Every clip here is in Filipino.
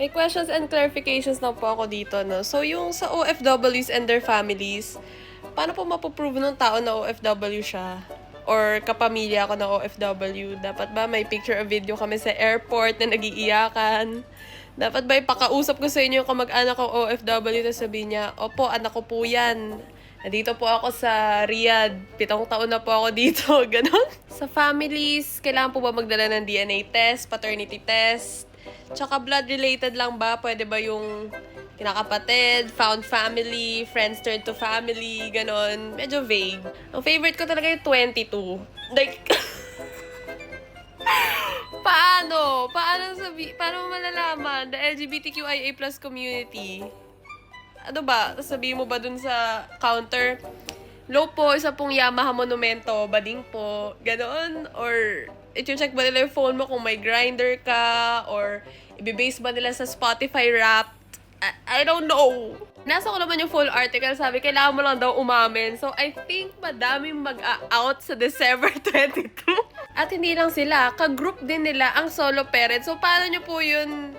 May questions and clarifications na po ako dito, no? So, yung sa OFWs and their families, paano po mapoprove ng tao na OFW siya? Or kapamilya ako ng OFW? Dapat ba may picture or video kami sa airport na nagiiyakan? Dapat ba ipakausap ko sa inyo yung kamag-anak ko OFW na sabihin niya, Opo, anak ko po yan. Nandito po ako sa Riyadh. Pitong taon na po ako dito. Ganon. Sa families, kailangan po ba magdala ng DNA test, paternity test? Tsaka blood-related lang ba? Pwede ba yung kinakapatid, found family, friends turned to family, ganon. Medyo vague. Ang favorite ko talaga yung 22. Like, paano? Paano sabi, paano malalaman the LGBTQIA plus community? Ano ba? Sabihin mo ba dun sa counter, low po, isa pong Yamaha Monumento, bading po, ganon? Or, i-check ba nila yung phone mo kung may grinder ka? Or, ibibase ba nila sa Spotify Wrapped? I, I don't know. Nasa ko naman yung full article, sabi, kailangan mo lang daw umamin. So, I think madaming mag-out sa December 22. At hindi lang sila, ka-group din nila ang solo parents. So, paano nyo po yun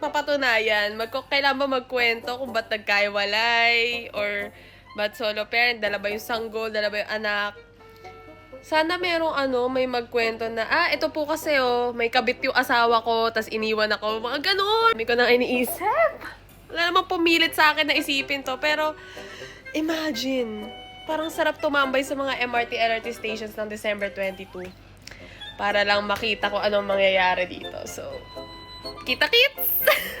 mapatunayan? Magko kailan ba magkwento kung ba't nagkaiwalay? Or ba't solo parent? Dala ba yung sanggol? Dala ba yung anak? Sana merong ano, may magkwento na, ah, ito po kasi oh, may kabit yung asawa ko, tas iniwan ako. Mga ganun. Hindi ko na iniisip. Wala namang pumilit sa akin na isipin to. Pero, imagine, parang sarap tumambay sa mga MRT, LRT stations ng December 22. Para lang makita ko anong mangyayari dito. So, kita-kits!